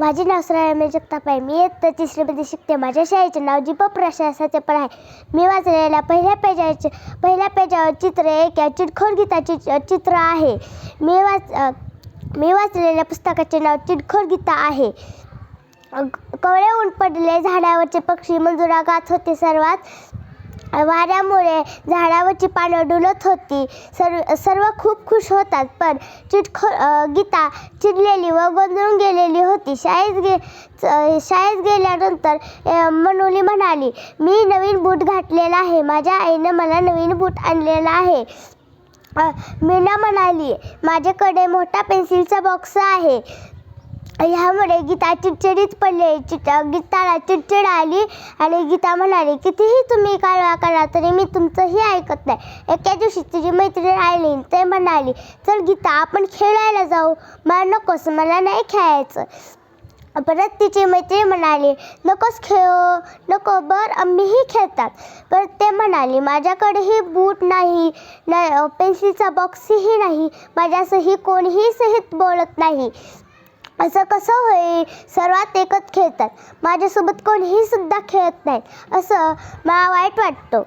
माझे नाव श्रावणी जगताप आहे. मी इयत्ता तिसरीमध्ये शिकते. माझ्या शाळेचे नाव जीप प्रशासाचे पण आहे. मी वाचलेल्या पहिल्या पेजाचे पहिल्या पेजावर चित्र एक या चिडखोर गीताचे चित्र आहे. मी वाच मी वाचलेल्या पुस्तकाचे नाव चिटखोर गीता आहे. कवळे ऊन पडले झाडावरचे पक्षी मंजुळा गात होते सर्वात. वाऱ्यामुळे झाडावरची पानं डुलत होती. सर्व सर्व खूप खुश होतात पण चिटखो गीता चिडलेली व गोंधळून गेलेली होती. शाळेत गे च- शाळेत गेल्यानंतर मनोली म्हणाली मी नवीन बूट घातलेला आहे. माझ्या आईनं मला नवीन बूट आणलेला आहे. मीना म्हणाली माझ्याकडे मोठा पेन्सिलचा बॉक्स आहे. ह्यामुळे गीता चिडचिडीत पडले चिट गीताला चिडचिड आली आणि गीता म्हणाली कितीही तुम्ही कालवा करा तरी मी तुमचंही ऐकत नाही. एके दिवशी तुझी मैत्रीण आली ते म्हणाली चल गीता आपण खेळायला जाऊ. मला नकोस मला नाही खेळायचं. परत तिची मैत्रीण म्हणाली नकोस खेळू नको बर आम्हीही खेळतात. परत ते म्हणाली माझ्याकडेही बूट नाही न पेन्सिलचा बॉक्सही नाही. माझ्यासही कोणीही सहित बोलत नाही. असं कसं होईल? सर्वात एकच खेळतात. माझ्यासोबत कोणीही सुद्धा खेळत नाहीत असं मला वाईट वाटतो.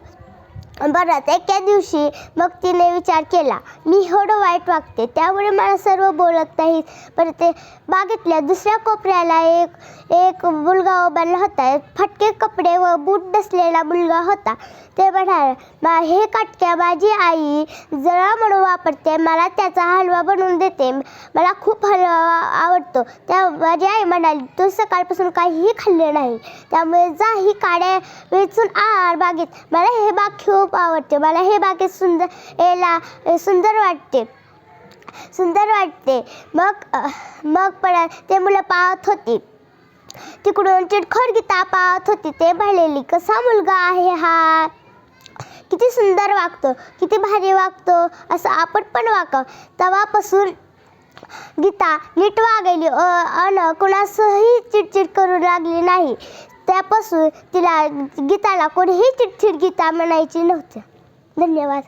बरं एका दिवशी मग तिने विचार केला. मी एवढं वाईट वागते त्यामुळे मला सर्व बोलत नाहीत. पण ते बागेतल्या दुसऱ्या कोपऱ्याला एक एक मुलगा उभारला होता. फटके कपडे व बूट नसलेला मुलगा होता. ते म्हणाले "मा हे काटक्या माझी आई जरा म्हणून वापरते. मला त्याचा हलवा बनवून देते. मला खूप हलवा आवडतो त्या माझी आई म्हणाली तू सकाळपासून काहीही खाल्ले नाही. त्यामुळे जा ही काड्या वेचून आर बागेत. मला हे बाग खूप आवडते. मला हे बागेत सुंदर याला सुंदर वाटते. सुंदर वाटते. मग मग पण ते मुलं पाहत होती. तिकडून चिटखोर गीता पाहत होती. ते म्हणलेली कसा मुलगा आहे हा? किती सुंदर वागतो. किती भारी वागतो. असं आपण पण वागावं. तेव्हापासून गीता नीट वागली अन कुणासही चिडचिड करू लागली नाही. त्यापासून तिला गीताला कोणीही चिडचिड गीता म्हणायची नव्हती. धन्यवाद.